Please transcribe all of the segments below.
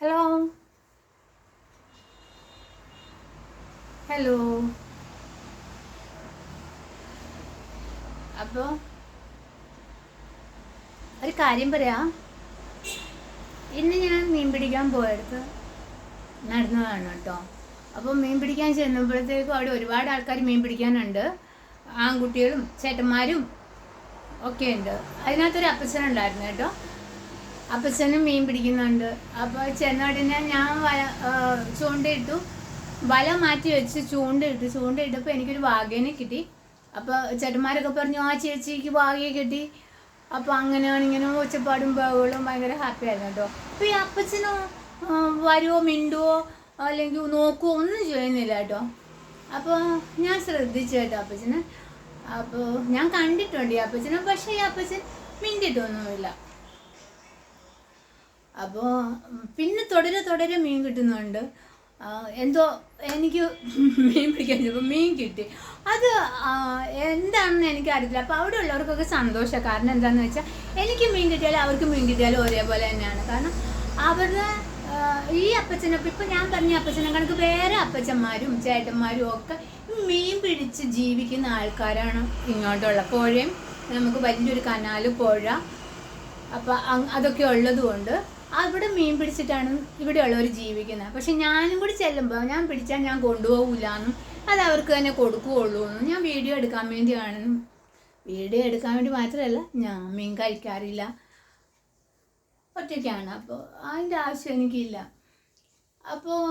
Hello hello അപ്പോൾ ഒരു കാര്യം പറയാം. ഇന്ന് ഞാൻ മീൻ പിടിക്കാൻ പോയടുത്ത് നടന്നതാണ് കേട്ടോ. അപ്പോൾ മീൻ പിടിക്കാൻ ചെന്നപ്പോഴത്തേക്കും അവിടെ ഒരുപാട് ആൾക്കാർ മീൻ പിടിക്കാനുണ്ട്. ആൺകുട്ടികളും ചേട്ടന്മാരും ഒക്കെ ഉണ്ട്. അതിനകത്തൊരു അപ്പച്ചനുണ്ടായിരുന്നു കേട്ടോ. അപ്പച്ചനും മീൻ പിടിക്കുന്നുണ്ട്. അപ്പോൾ ചെന്നോടിനെ ഞാൻ ചൂണ്ടയിട്ടു വല മാറ്റി വെച്ച് ചൂണ്ടയിട്ടു. ചൂണ്ടയിട്ടപ്പോൾ എനിക്കൊരു വാഗേനെ കിട്ടി. അപ്പോൾ ചേട്ടന്മാരൊക്കെ പറഞ്ഞു ആ ചേച്ചിക്ക് വാഗയെ കിട്ടി. അപ്പോൾ അങ്ങനെയാണ് ഇങ്ങനെ ഒച്ചപ്പാടും ബഹളും ഭയങ്കര ഹാപ്പി ആയിരുന്നു കേട്ടോ. അപ്പോൾ ഈ അപ്പച്ചനോ വരുവോ മിണ്ടുവോ അല്ലെങ്കിൽ നോക്കുവോ ഒന്നും ചെയ്യുന്നില്ല കേട്ടോ. അപ്പോൾ ഞാൻ ശ്രദ്ധിച്ചു കേട്ടോ അപ്പച്ചനെ. അപ്പോൾ ഞാൻ കണ്ടിട്ടുണ്ട് ഈ അപ്പച്ചനെ. പക്ഷേ ഈ അപ്പച്ചൻ മിണ്ടിട്ടൊന്നുമില്ല. അപ്പോൾ പിന്നെ തുടരെ തുടരെ മീൻ കിട്ടുന്നുണ്ട്. എന്തോ എനിക്ക് മീൻ പിടിക്കാൻ ചെന്നപ്പോൾ മീൻ കിട്ടി. അത് എന്താണെന്ന് എനിക്ക് അറിയത്തില്ല അപ്പോൾ അവിടെ ഉള്ളവർക്കൊക്കെ സന്തോഷമാണ് കാരണം എന്താണെന്ന് വെച്ചാൽ എനിക്ക് മീൻ കിട്ടിയാലും അവർക്ക് മീൻ കിട്ടിയാലും ഒരേപോലെ തന്നെയാണ്. കാരണം അവരുടെ ഈ അപ്പച്ചനൊക്കെ ഇപ്പം ഞാൻ പറഞ്ഞ അപ്പച്ചനെ കണക്ക് വേറെ അപ്പച്ചന്മാരും ചേട്ടന്മാരും ഒക്കെ മീൻ പിടിച്ച് ജീവിക്കുന്ന ആൾക്കാരാണ് ഇങ്ങോട്ടുള്ള. പുഴയും നമുക്ക് വലിയൊരു കനാല് പുഴ അപ്പം അതൊക്കെ ഉള്ളത് കൊണ്ട് അവിടെ മീൻ പിടിച്ചിട്ടാണ് ഇവിടെയുള്ളവർ ജീവിക്കുന്നത്. പക്ഷെ ഞാനും കൂടി ചെല്ലുമ്പോൾ ഞാൻ പിടിച്ചാൽ ഞാൻ കൊണ്ടുപോകൂലെന്നും അത് അവർക്ക് തന്നെ കൊടുക്കുകയുള്ളൂ എന്നും ഞാൻ വീഡിയോ എടുക്കാൻ വേണ്ടിയാണെന്നും വീഡിയോ എടുക്കാൻ വേണ്ടി മാത്രമല്ല ഞാൻ മീൻ കഴിക്കാറില്ല. ഒറ്റയ്ക്കാണ്. അപ്പോൾ അതിന്റെ ആവശ്യം എനിക്കില്ല. അപ്പോൾ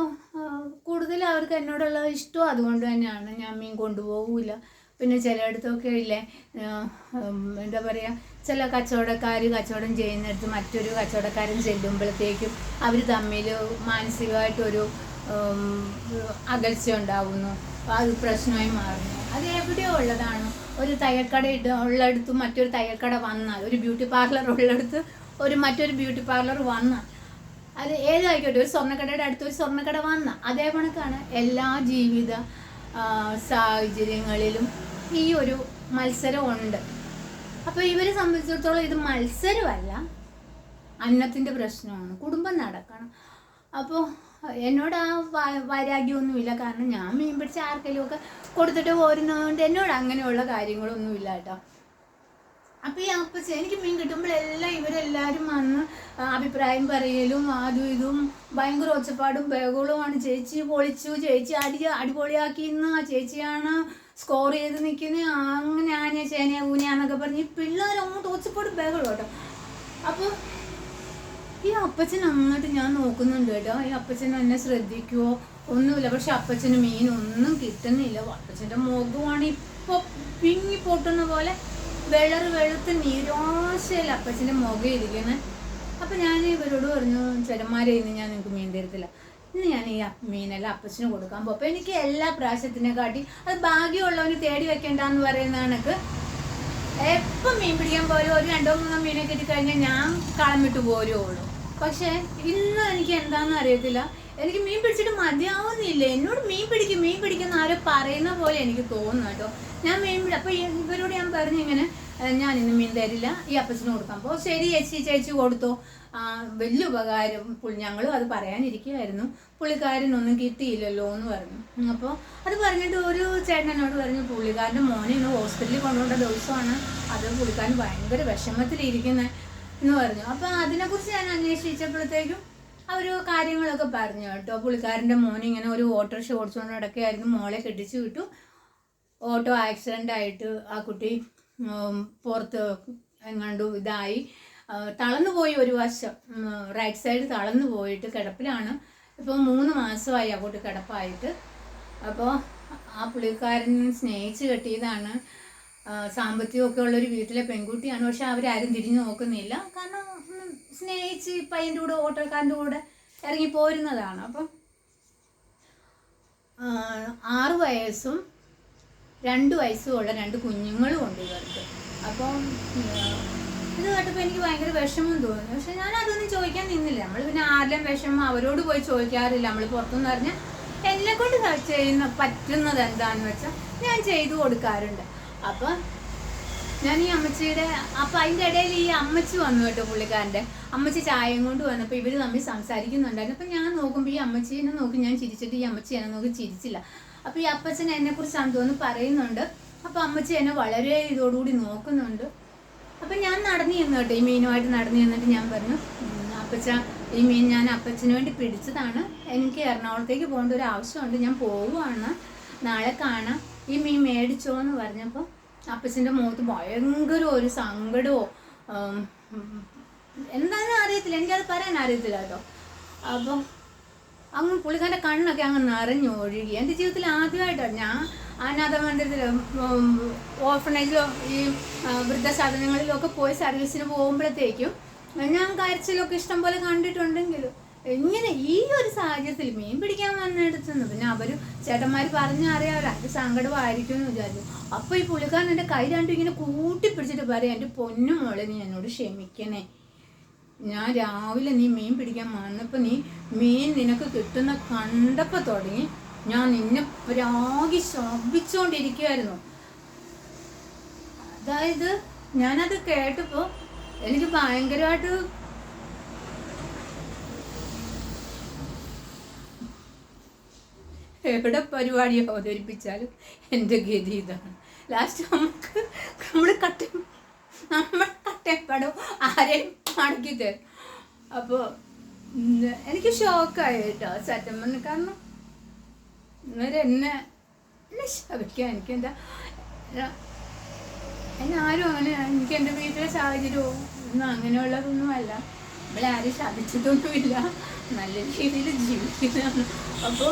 കൂടുതൽ അവർക്ക് എന്നോടുള്ള ഇഷ്ടം അതുകൊണ്ട് തന്നെയാണ് ഞാൻ മീൻ കൊണ്ടുപോകില്ല പിന്നെ ചിലയിടത്തൊക്കെ ഇല്ലേ എന്താ പറയുക ചില കച്ചവടക്കാർ കച്ചവടം ചെയ്യുന്നിടത്ത് മറ്റൊരു കച്ചവടക്കാരൻ ചെല്ലുമ്പോഴത്തേക്കും അവർ തമ്മിൽ മാനസികമായിട്ടൊരു അകൽച്ച ഉണ്ടാവുന്നു. അത് പ്രശ്നമായി മാറുന്നു. അത് എവിടെയോ ഉള്ളതാണ്. ഒരു തയ്യൽക്കട ഇട ഉള്ളിടത്ത് മറ്റൊരു തയ്യൽക്കട വന്നാൽ ഒരു ബ്യൂട്ടി പാർലർ ഉള്ളിടത്ത് ഒരു മറ്റൊരു ബ്യൂട്ടി പാർലർ വന്നാൽ അത് ഏതായിക്കോട്ടെ ഒരു സ്വർണക്കടയുടെ അടുത്ത് ഒരു സ്വർണക്കട വന്ന അതേ കണക്കാണ് എല്ലാ ജീവിത സാഹചര്യങ്ങളിലും ഈ ഒരു മത്സരം ഉണ്ട്. അപ്പോൾ ഇവരെ സംബന്ധിച്ചിടത്തോളം ഇത് മത്സരമല്ല. അന്നത്തിന്റെ പ്രശ്നമാണ്. കുടുംബം നടക്കണം. അപ്പോൾ എന്നോട് ആ വൈരാഗ്യമൊന്നുമില്ല. കാരണം ഞാൻ മീൻ പിടിച്ച ആർക്കെങ്കിലും ഒക്കെ കൊടുത്തിട്ട് പോരുന്നതുകൊണ്ട് എന്നോട് അങ്ങനെയുള്ള കാര്യങ്ങളൊന്നുമില്ല കേട്ടോ. അപ്പൊ ഈ അപ്പച്ച എനിക്ക് മീൻ കിട്ടുമ്പോഴെല്ലാം ഇവരെല്ലാരും വന്ന് അഭിപ്രായം പറയലും അതും ഇതും ഭയങ്കര ഒച്ചപ്പാടും ബഹളവുമാണ്. ചേച്ചി പൊളിച്ചു ചേച്ചി അടി അടിപൊളിയാക്കി ഇന്ന് ആ ചേച്ചിയാണ് സ്കോർ ചെയ്ത് നിൽക്കുന്ന അങ്ങനെ ആന ചേന ഊനാന്നൊക്കെ പറഞ്ഞ് ഈ പിള്ളേർ അങ്ങോട്ട് ഒച്ചപ്പാടും ബഹളം കേട്ടോ. അപ്പോൾ ഈ അപ്പച്ചൻ അങ്ങോട്ട് ഞാൻ നോക്കുന്നുണ്ട് കേട്ടോ. ഈ അപ്പച്ചൻ എന്നെ ശ്രദ്ധിക്കുവോ? ഒന്നുമില്ല. പക്ഷെ അപ്പച്ചന് മീൻ ഒന്നും കിട്ടുന്നില്ല. അപ്പച്ചന്റെ മുഖമാണ് ഇപ്പോൾ പിങ്ങി പൊട്ടുന്ന പോലെ വെളറ് വെളുത്ത് നിരാശയിൽ അപ്പച്ചന്റെ മുഖം ഇരിക്കുന്നത് അപ്പം ഞാൻ ഇവരോട് പറഞ്ഞു ചേട്ടന്മാരെ ഇന്ന് ഞാൻ നിങ്ങൾക്ക് മീൻ തരത്തില്ല. ഇന്ന് ഞാൻ ഈ മീനെല്ലാം അപ്പച്ചന് കൊടുക്കാൻ പോകും അപ്പം എനിക്ക് എല്ലാ പ്രാവശ്യത്തിനെ കാട്ടി അത് ഭാഗ്യമുള്ളവന് തേടി വെക്കേണ്ടെന്ന് പറയുന്ന കണക്ക് എപ്പം മീൻ പിടിക്കാൻ പോലും ഒരു രണ്ടോ മൂന്നോ മീനെ കിട്ടിക്കഴിഞ്ഞാൽ ഞാൻ കളം വിട്ട് പോരുള്ളൂ. പക്ഷേ ഇന്ന് എനിക്ക് എന്താണെന്ന് അറിയത്തില്ല. എനിക്ക് മീൻ പിടിച്ചിട്ട് മതിയാവുന്നില്ല. എന്നോട് മീൻ പിടിക്കും മീൻ പിടിക്കുന്ന ആരോ പറയുന്ന പോലെ എനിക്ക് തോന്നുന്നു കേട്ടോ. ഞാൻ മീൻ പിടി അപ്പോൾ ഇവരോട് ഞാൻ പറഞ്ഞു ഇങ്ങനെ "ഏഹ്, ഞാൻ ഇന്ന് മീൻ തരില്ല. ഈ അപ്പച്ചന് കൊടുക്കാം. അപ്പോൾ ശരി ചേച്ചി ചേച്ചി കൊടുത്തു. വലിയ ഉപകാരം. ഞങ്ങളും അത് പറയാനിരിക്കുമായിരുന്നു പുള്ളിക്കാരനൊന്നും കിട്ടിയില്ലല്ലോ എന്ന് പറഞ്ഞു. അപ്പോൾ അത് പറഞ്ഞിട്ട് ഒരു ചേട്ടനോട് പറഞ്ഞു പുള്ളിക്കാരന്റെ മോനെ ഇന്ന് ഹോസ്പിറ്റലിൽ കൊണ്ടുപോകേണ്ട ദിവസമാണ്. അത് പുള്ളിക്കാരൻ ഭയങ്കര വിഷമത്തിലിരിക്കുന്നത് എന്ന് പറഞ്ഞു. അപ്പോൾ അതിനെക്കുറിച്ച് ഞാൻ അന്വേഷിച്ചപ്പോഴത്തേക്കും അവർ കാര്യങ്ങളൊക്കെ പറഞ്ഞു കേട്ടോ. പുള്ളിക്കാരന്റെ മോനെ ഇങ്ങനെ ഒരു ഓട്ടോറിക്ഷ ഓടിച്ചുകൊണ്ട് നടക്കുകയായിരുന്നു. മോളെ കെട്ടിച്ചു വിട്ടു. ഓട്ടോ ആക്സിഡന്റ് ആയിട്ട് ആ കുട്ടി പുറത്ത് എങ്ങാണ്ടു ഇതായി. തളർന്നു പോയി ഒരു വശം. റൈറ്റ് സൈഡ് തളർന്നു പോയിട്ട് കിടപ്പിലാണ്. ഇപ്പോൾ മൂന്ന് മാസമായി അങ്ങോട്ട് കിടപ്പായിട്ട്. അപ്പോൾ ആ പുള്ളിക്കാരൻ സ്നേഹിച്ച് കെട്ടിയതാണ്. സാമ്പത്തികമൊക്കെ ഉള്ളൊരു വീട്ടിലെ പെൺകുട്ടിയാണ്. പക്ഷെ അവരാരും തിരിഞ്ഞു നോക്കുന്നില്ല. കാരണം സ്നേഹിച്ച് പയ്യന്റെ കൂടെ ഓട്ടോക്കാരന്റെ കൂടെ ഇറങ്ങി പോരുന്നതാണ് അപ്പം ആറ് വയസ്സും രണ്ട് വയസ്സുമുള്ള രണ്ട് കുഞ്ഞുങ്ങളും ഉണ്ട് ഇവർക്ക്. അപ്പം ഇത് കേട്ടപ്പോൾ എനിക്ക് ഭയങ്കര വിഷമം തോന്നി പക്ഷെ ഞാൻ അതൊന്നും ചോദിക്കാൻ നിന്നില്ല. നമ്മൾ പിന്നെ ആരുടെയും വിഷമം അവരോട് പോയി ചോദിക്കാറില്ല. നമ്മൾ പുറത്തുനിന്ന് പറഞ്ഞാൽ എന്നെ കൊണ്ട് ചെയ്യുന്ന പറ്റുന്നത് എന്താന്ന് വെച്ചാൽ ഞാൻ ചെയ്തു കൊടുക്കാറുണ്ട്. അപ്പം ഞാൻ ഈ അമ്മച്ചിയുടെ അപ്പം അതിന്റെ ഇടയിൽ ഈ അമ്മച്ചി വന്നു കേട്ടോ പുള്ളിക്കാരന്റെ. അമ്മച്ചി ചായയും കൊണ്ട് വന്നപ്പോൾ ഇവർ തമ്മിൽ സംസാരിക്കുന്നുണ്ടായിരുന്നു. അപ്പം ഞാൻ നോക്കുമ്പോൾ ഈ അമ്മച്ചീനെ നോക്കി ഞാൻ ചിരിച്ചിട്ട് ഈ അമ്മച്ചി എന്നെ നോക്കി ചിരിച്ചില്ല. അപ്പോൾ ഈ അപ്പച്ചൻ എന്നെക്കുറിച്ച് എന്തോന്ന് പറയുന്നുണ്ട്. അപ്പോൾ അമ്മച്ചി എന്നെ വളരെ ഇതോടുകൂടി നോക്കുന്നുണ്ട്. അപ്പം ഞാൻ നടന്നു ചെന്നു കേട്ടോ ഈ മീനുമായിട്ട് നടന്നു ചെന്നിട്ട് ഞാൻ പറഞ്ഞു "ഉം, അപ്പച്ച ഈ മീൻ ഞാൻ അപ്പച്ചന് വേണ്ടി പിടിച്ചതാണ്. എനിക്ക് എറണാകുളത്തേക്ക് പോകേണ്ട ഒരു ആവശ്യമുണ്ട്. ഞാൻ പോവുകയാണ്. നാളെ കാണാം. ഈ മീൻ മേടിച്ചോ എന്ന് പറഞ്ഞപ്പോൾ അപ്പച്ചന്റെ മുഖത്ത് ഭയങ്കര ഒരു സങ്കടമോ എന്താണെന്ന് അറിയത്തില്ല. എനിക്കത് പറയാൻ അറിയത്തില്ല കേട്ടോ. അപ്പോൾ അങ്ങ് പുള്ളിക്കാരന്റെ കണ്ണൊക്കെ അങ്ങ് നിറഞ്ഞു ഒഴുകി. എന്റെ ജീവിതത്തിൽ ആദ്യമായിട്ടാണ് ഞാൻ അനാഥ മന്ദിരത്തിലും ഓർഫനേജിലോ ഈ വൃദ്ധസാധനങ്ങളിലൊക്കെ പോയി സർവീസിന് പോകുമ്പോഴത്തേക്കും ഞാൻ കരച്ചിലൊക്കെ ഇഷ്ടം പോലെ കണ്ടിട്ടുണ്ടെങ്കിലും ഇങ്ങനെ ഈ ഒരു സാഹചര്യത്തിൽ മീൻ പിടിക്കാൻ വന്നെടുത്തുനിന്ന് പിന്നെ അവർ ചേട്ടന്മാർ പറഞ്ഞറിയാവില്ല അത് സങ്കടമായിരിക്കും എന്ന് വിചാരിച്ചു. അപ്പോൾ ഈ പുള്ളിക്കാരൻ എന്റെ കൈ രണ്ടും ഇങ്ങനെ കൂട്ടിപ്പിടിച്ചിട്ട് പറയാം എന്റെ പൊന്നു മോളെ നീ എന്നോട് ക്ഷമിക്കണേ. ഞാൻ രാവിലെ നീ മീൻ പിടിക്കാൻ വന്നപ്പോൾ നീ മീൻ നിനക്ക് കിട്ടുന്ന കണ്ടപ്പോൾ തുടങ്ങി. ഞാൻ നിന്നെ പ്രാഗി ശോഭിച്ചുകൊണ്ടിരിക്കുമായിരുന്നു അതായത് ഞാനത് കേട്ടപ്പോൾ എനിക്ക് ഭയങ്കരമായിട്ട് എവിടെ പരിപാടി അവതരിപ്പിച്ചാലും എന്റെ ഗതി ഇതാണ്. ലാസ്റ്റ് നമുക്ക് നമ്മൾ കട്ട നമ്മൾ കട്ടപ്പടം ആരെയും മടക്കി തരും അപ്പോൾ എനിക്ക് ഷോക്കായി കേട്ടോ സത്യം പറഞ്ഞു. കാരണം ഇവരെ എന്നെ എന്നെ ശപിക്കാൻ എനിക്ക് എന്താ എന്നെ ആരും അങ്ങനെ എനിക്ക് എന്റെ വീട്ടിലെ സാഹചര്യവും ഒന്നും അങ്ങനെയുള്ളതൊന്നും അല്ല. നമ്മളെ ആരും ശവിച്ചതൊന്നുമില്ല നല്ല രീതിയിൽ ജീവിക്കുന്നതാണ്. അപ്പോൾ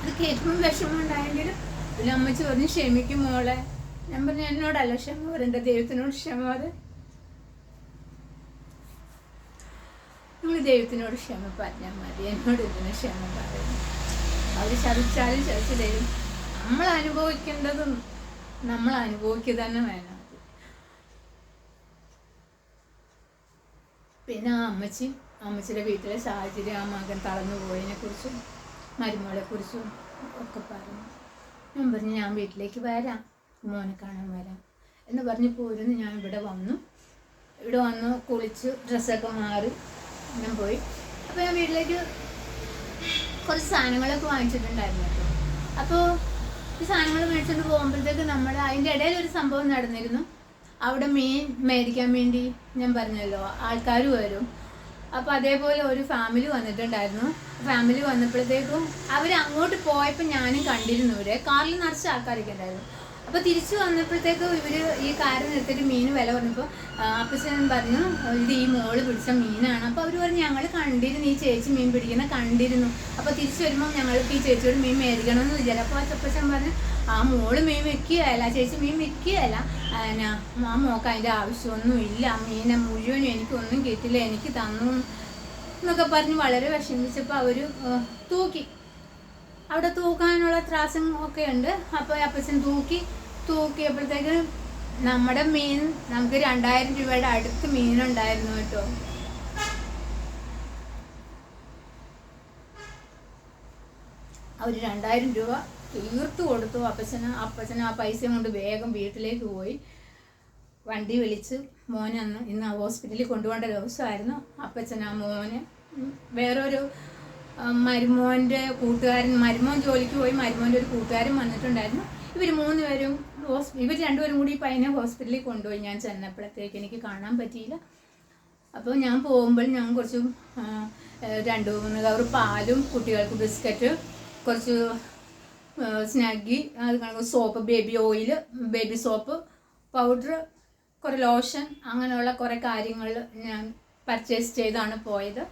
അത് കേൾക്കുമ്പോൾ വിഷമം ഉണ്ടായെങ്കിലും പിന്നെ അമ്മച്ചി പറഞ്ഞ് ക്ഷമിക്കും മോളെ. ഞാൻ പറഞ്ഞു എന്നോടല്ല ക്ഷമ വരണ്ട ദൈവത്തിനോട് ക്ഷമ അത് നിങ്ങൾ ദൈവത്തിനോട് ക്ഷമ പറഞ്ഞാൽ മതി എന്നോട് ഇതിന് ക്ഷമ പറയുന്നു അവർ ശപിച്ചാലും ശപിച്ചില്ലേലും നമ്മൾ അനുഭവിക്കേണ്ടതും നമ്മൾ അനുഭവിക്കുക തന്നെ വേണം. പിന്നെ ആ അമ്മച്ചി അമ്മച്ചിയുടെ വീട്ടിലെ സാഹചര്യം ആ മകൻ തളർന്നു പോയതിനെ കുറിച്ചും മരുമകളെ കുറിച്ചും ഒക്കെ പറഞ്ഞു. ഞാൻ പറഞ്ഞു ഞാൻ വീട്ടിലേക്ക് വരാം. മോനെ കാണാൻ വരാം. എന്ന് പറഞ്ഞ് പോരുന്നു ഞാൻ ഇവിടെ വന്നു. ഇവിടെ വന്നു കുളിച്ച് ഡ്രസ്സൊക്കെ മാറി ഞാൻ പോയി. അപ്പോൾ ഞാൻ വീട്ടിലേക്ക് കുറച്ച് സാധനങ്ങളൊക്കെ വാങ്ങിച്ചിട്ടുണ്ടായിരുന്നു അപ്പോൾ ഈ സാധനങ്ങൾ മേടിച്ചുകൊണ്ട് പോകുമ്പോഴത്തേക്ക് നമ്മൾ അതിന്റെ ഇടയിൽ ഒരു സംഭവം നടന്നിരുന്നു. അവിടെ മീൻ മേടിക്കാൻ വേണ്ടി ഞാൻ പറഞ്ഞല്ലോ ആൾക്കാർ വരും. അപ്പോൾ അതേപോലെ ഒരു ഫാമിലി വന്നിട്ടുണ്ടായിരുന്നു. ഫാമിലി വന്നപ്പോഴത്തേക്കും അവർ അങ്ങോട്ട് പോയപ്പോൾ ഞാനും കണ്ടിരുന്നു ഇവരെ. കാറിൽ നിറച്ച് ആൾക്കാരൊക്കെ ഉണ്ടായിരുന്നു. അപ്പോൾ തിരിച്ചു വന്നപ്പോഴത്തേക്കും ഇവർ ഈ കാര്യം നിർത്തിയിട്ട് മീൻ വില പറഞ്ഞപ്പോൾ അപ്പച്ചൻ പറഞ്ഞു ഇത് ഈ മോൾ പിടിച്ച മീനാണ്. അപ്പോൾ അവർ പറഞ്ഞു ഞങ്ങൾ കണ്ടിരുന്നു ഈ ചേച്ചി മീൻ പിടിക്കുന്ന കണ്ടിരുന്നു. അപ്പോൾ തിരിച്ചു വരുമ്പോൾ ഞങ്ങൾക്ക് ഈ ചേച്ചിയോട് മീൻ മേടിക്കണമെന്ന് വിചാരിച്ചു. അപ്പോൾ അപ്പച്ചൻ പറഞ്ഞു ആ മോൾ മീൻ വെക്കുകയല്ല ചേച്ചി മീൻ വെക്കുകയല്ല എന്നാ, ആ മോക്ക് അതിന്റെ ആവശ്യമൊന്നും ഇല്ല. ആ മീനെ മുഴുവനും എനിക്കൊന്നും കിട്ടില്ല എനിക്ക് തന്നു എന്നൊക്കെ പറഞ്ഞ് വളരെ വിഷമിച്ചപ്പോൾ അവർ തൂക്കി. അവിടെ തൂക്കാനുള്ള ത്രാസം ഒക്കെ ഉണ്ട്. അപ്പോൾ അപ്പച്ചൻ തൂക്കി തൂക്കിയപ്പോഴത്തേക്ക് നമ്മുടെ മീൻ നമുക്ക് രണ്ടായിരം രൂപയുടെ അടുത്ത് മീനുണ്ടായിരുന്നു കേട്ടോ. അവർ രണ്ടായിരം രൂപ തീർത്തു കൊടുത്തു. അപ്പച്ചന് അപ്പച്ചന് ആ പൈസ കൊണ്ട് വേഗം വീട്ടിലേക്ക് പോയി. വണ്ടി വിളിച്ച് മോനെ അന്ന് ഇന്ന് ഹോസ്പിറ്റലിൽ കൊണ്ടുപോകേണ്ട ദിവസമായിരുന്നു. അപ്പച്ചൻ ആ മോനെ വേറൊരു മരുമോന്റെ കൂട്ടുകാരൻ മരുമോൻ ജോലിക്ക് പോയി മരുമോന്റെ ഒരു കൂട്ടുകാരൻ വന്നിട്ടുണ്ടായിരുന്നു. ഇവർ മൂന്ന് പേരും ഹോസ് ഇവർ രണ്ടുപേരും കൂടി പയ്യനെ ഹോസ്പിറ്റലിൽ കൊണ്ടുപോയി. ഞാൻ ചെന്നപ്പോഴത്തേക്ക് എനിക്ക് കാണാൻ പറ്റിയില്ല. അപ്പോൾ ഞാൻ പോകുമ്പോൾ ഞാൻ കുറച്ച് രണ്ട് മൂന്ന് കവർ പാലും കുട്ടികൾക്ക് ബിസ്ക്കറ്റ് കുറച്ച് സ്നാഗി അത് കണക്ക് soap baby oil baby soap powder കുറേ ലോഷൻ അങ്ങനെയുള്ള കുറേ കാര്യങ്ങൾ ഞാൻ പർച്ചേസ് ചെയ്താണ് പോയത്.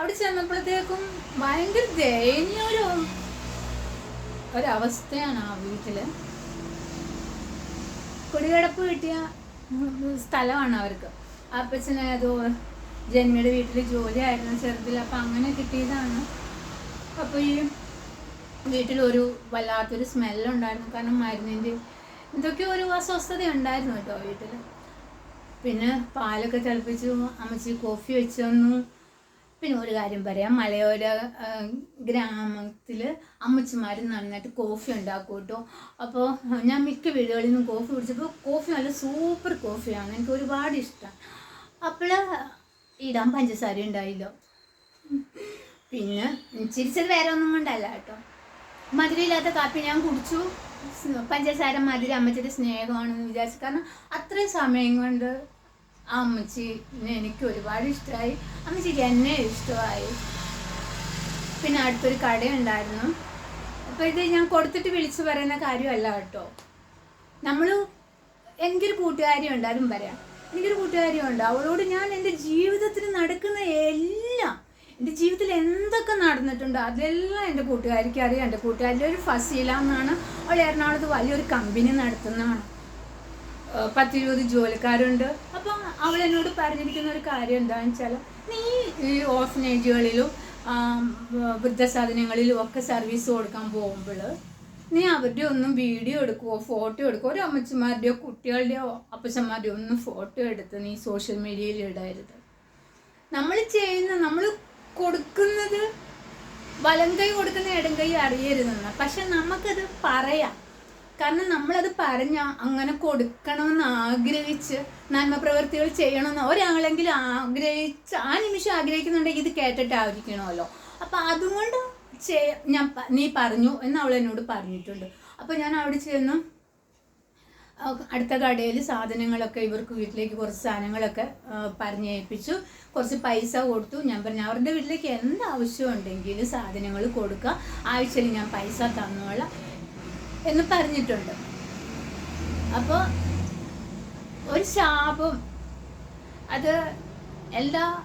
അവിടെ ചെന്നപ്പോഴത്തേക്കും ഭയങ്കര ദയനീയ ഒരു ഒരവസ്ഥയാണ് ആ വീട്ടിൽ കുടികിടപ്പ് കിട്ടിയ സ്ഥലമാണ് അവർക്ക്. അപ്പച്ചന് ഏതോ ജന്മിയുടെ വീട്ടിൽ ജോലിയായിരുന്നു ചെറുതിൽ അപ്പം അങ്ങനെ കിട്ടിയതാണ്. അപ്പോൾ ഈ വീട്ടിലൊരു വല്ലാത്തൊരു സ്മെല്ലുണ്ടായിരുന്നു. കാരണം മരുന്നിന്റെ എന്തൊക്കെയോ ഒരു അസ്വസ്ഥത ഉണ്ടായിരുന്നു കേട്ടോ വീട്ടിൽ പിന്നെ പാലൊക്കെ തിളപ്പിച്ചു അമ്മച്ചി കോഫി വെച്ചു തന്നു. പിന്നെ ഒരു കാര്യം പറയാം. മലയോര ഗ്രാമത്തിൽ അമ്മച്ചിമാർ നന്നായിട്ട് കോഫി ഉണ്ടാക്കും കേട്ടോ അപ്പോൾ ഞാൻ മിക്ക വീടുകളിൽ നിന്നും കോഫി കുടിച്ചപ്പോൾ കോഫി നല്ല സൂപ്പർ കോഫിയാണ് എനിക്ക് ഒരുപാട് ഇഷ്ടമാണ് അപ്പോൾ ഇടാൻ പഞ്ചസാര ഉണ്ടായില്ലോ. പിന്നെ ചിരിച്ചത് വേറെ ഒന്നും കൊണ്ടല്ല കേട്ടോ. മധുരമില്ലാത്ത കാപ്പി ഞാൻ കുടിച്ചു. പഞ്ചസാര മധുര അമ്മച്ചിയുടെ സ്നേഹമാണെന്ന് വിചാരിച്ചു. കാരണം അത്രയും സമയം കൊണ്ട് ആ അമ്മച്ചിനെ എനിക്ക് ഒരുപാട് ഇഷ്ടമായി അമ്മച്ചിക്ക് എന്നെ ഇഷ്ടമായി. പിന്നെ അടുത്തൊരു കടയുണ്ടായിരുന്നു. അപ്പോൾ ഇത് ഞാൻ കൊടുത്തിട്ട് വിളിച്ചു പറയുന്ന കാര്യമല്ല കേട്ടോ. നമ്മൾ എനിക്കൊരു കൂട്ടുകാരി ഉണ്ട് പറയാം. എനിക്കൊരു കൂട്ടുകാരി ഉണ്ട് അവളോട് ഞാൻ എന്റെ ജീവിതത്തിൽ നടക്കുന്ന എല്ലാം എന്റെ ജീവിതത്തിൽ എന്തൊക്കെ നടന്നിട്ടുണ്ടോ അതെല്ലാം എന്റെ കൂട്ടുകാരിക്ക് അറിയാം. എന്റെ കൂട്ടുകാരിന്റെ ഒരു ഫസീല എന്നാണ്. അവൾ എറണാകുളത്ത് വലിയൊരു കമ്പനി നടത്തുന്നതാണ്. പത്തിരുപത് ജോലിക്കാരുണ്ട്. അപ്പം അവൾ എന്നോട് പറഞ്ഞിരിക്കുന്ന ഒരു കാര്യം എന്താണെന്ന് വെച്ചാൽ നീ ഈ ഓർഫനേജുകളിലും വൃദ്ധസാധനങ്ങളിലും ഒക്കെ സർവീസ് കൊടുക്കാൻ പോകുമ്പോൾ നീ അവരുടെ ഒന്നും വീഡിയോ എടുക്കുവോ ഫോട്ടോ എടുക്കുവോ? ഒരു അമ്മച്ചമാരുടെയോ കുട്ടികളുടെയോ അപ്പച്ചന്മാരുടെയോ ഒന്നും ഫോട്ടോ എടുത്ത് നീ സോഷ്യൽ മീഡിയയിൽ ഇടരുത്. നമ്മൾ ചെയ്യുന്ന നമ്മൾ കൊടുക്കുന്നത് വലം കൈ കൊടുക്കുന്ന ഇടം കൈ അറിയരുതെന്ന്. പക്ഷെ നമുക്കത് പറയാം. കാരണം നമ്മളത് പറഞ്ഞ അങ്ങനെ കൊടുക്കണമെന്ന് ആഗ്രഹിച്ച് നന്മ പ്രവൃത്തികൾ ചെയ്യണമെന്ന് ഒരാളെങ്കിലും ആഗ്രഹിച്ച് ആ നിമിഷം ആഗ്രഹിക്കുന്നുണ്ടെങ്കിൽ ഇത് കേട്ടിട്ടായിരിക്കണമല്ലോ. അപ്പം അതുകൊണ്ട് ചെയ്യ ഞാൻ നീ പറഞ്ഞു എന്ന് അവൾ എന്നോട് പറഞ്ഞിട്ടുണ്ട്. അപ്പോൾ ഞാൻ അവിടെ ചെന്നു അടുത്ത കടയിൽ സാധനങ്ങളൊക്കെ ഇവർക്ക് വീട്ടിലേക്ക് കുറച്ച് സാധനങ്ങളൊക്കെ പറഞ്ഞേൽപ്പിച്ചു കുറച്ച് പൈസ കൊടുത്തു. ഞാൻ പറഞ്ഞു അവരുടെ വീട്ടിലേക്ക് എന്ത് ആവശ്യം ഉണ്ടെങ്കിലും സാധനങ്ങൾ കൊടുക്കുക. ആഴ്ചയിൽ ഞാൻ പൈസ തന്നോളാം. എന്ന് പറഞ്ഞിട്ടുണ്ട്. അപ്പോൾ ഒരു ശാപം. അത് എല്ലാ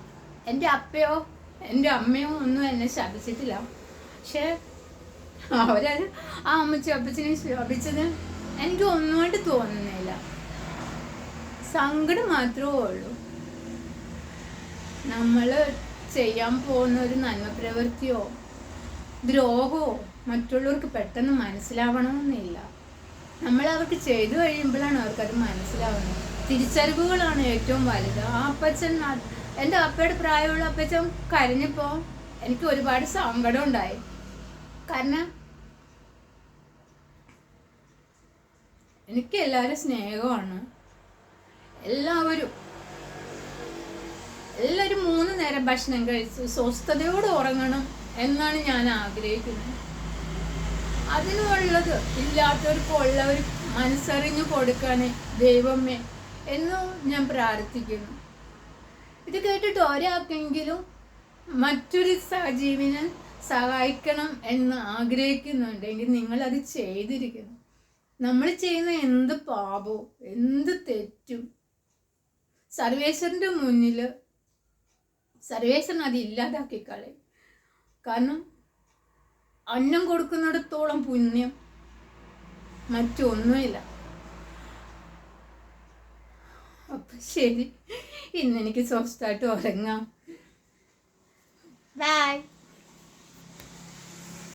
എന്റെ അപ്പയോ എന്റെ അമ്മയോ ഒന്നും എന്നെ ശപിച്ചിട്ടില്ല. പക്ഷേ അവരത് ആ അമ്മച്ചി അപ്പച്ചനെ ശപിച്ചത് എനിക്ക് ഒന്നുകൊണ്ട് തോന്നുന്നില്ല. സങ്കടം മാത്രമേ ഉള്ളൂ. നമ്മൾ ചെയ്യാൻ പോകുന്ന ഒരു നന്മ പ്രവൃത്തിയോ ദ്രോഹമോ മറ്റുള്ളവർക്ക് പെട്ടെന്ന് മനസ്സിലാവണമെന്നില്ല. നമ്മൾ അവർക്ക് ചെയ്തു കഴിയുമ്പോഴാണ് അവർക്കത് മനസ്സിലാവുന്നത്. തിരിച്ചറിവുകളാണ് ഏറ്റവും വലുത്. ആ അപ്പച്ചൻ എന്റെ അപ്പയുടെ പ്രായമുള്ള അപ്പച്ചൻ കരഞ്ഞപ്പോൾ എനിക്ക് ഒരുപാട് സങ്കടം ഉണ്ടായി. കാരണം എനിക്ക് എല്ലാവരും സ്നേഹമാണ്. എല്ലാവരും എല്ലാവരും മൂന്ന് നേരം ഭക്ഷണം കഴിച്ച് സ്വസ്ഥതയോടെ ഉറങ്ങണം എന്നാണ് ഞാൻ ആഗ്രഹിക്കുന്നത്. അതിനുള്ളത് ഇല്ലാത്തവർക്ക് ഉള്ളവർ മനസ്സറിഞ്ഞു കൊടുക്കണേ ദൈവമേ എന്നും ഞാൻ പ്രാർത്ഥിക്കുന്നു. ഇത് കേട്ടിട്ട് ഒരാൾക്കെങ്കിലും മറ്റൊരു സജീവിനെ സഹായിക്കണം എന്ന് ആഗ്രഹിക്കുന്നുണ്ടെങ്കിൽ നിങ്ങളത് ചെയ്തിരിക്കുന്നു. നമ്മൾ ചെയ്യുന്ന എന്ത് പാപവും എന്ത് തെറ്റും സർവേശ്വരന്റെ മുന്നിൽ സർവേശ്വരൻ അത് ഇല്ലാതാക്കി കളയും കാരണം അന്നം കൊടുക്കുന്നിടത്തോളം പുണ്യം. മറ്റൊന്നുമില്ല. അപ്പം ശരി. ഇന്നെനിക്ക് സ്വസ്ഥമായിട്ട് ഉറങ്ങാം. ബൈ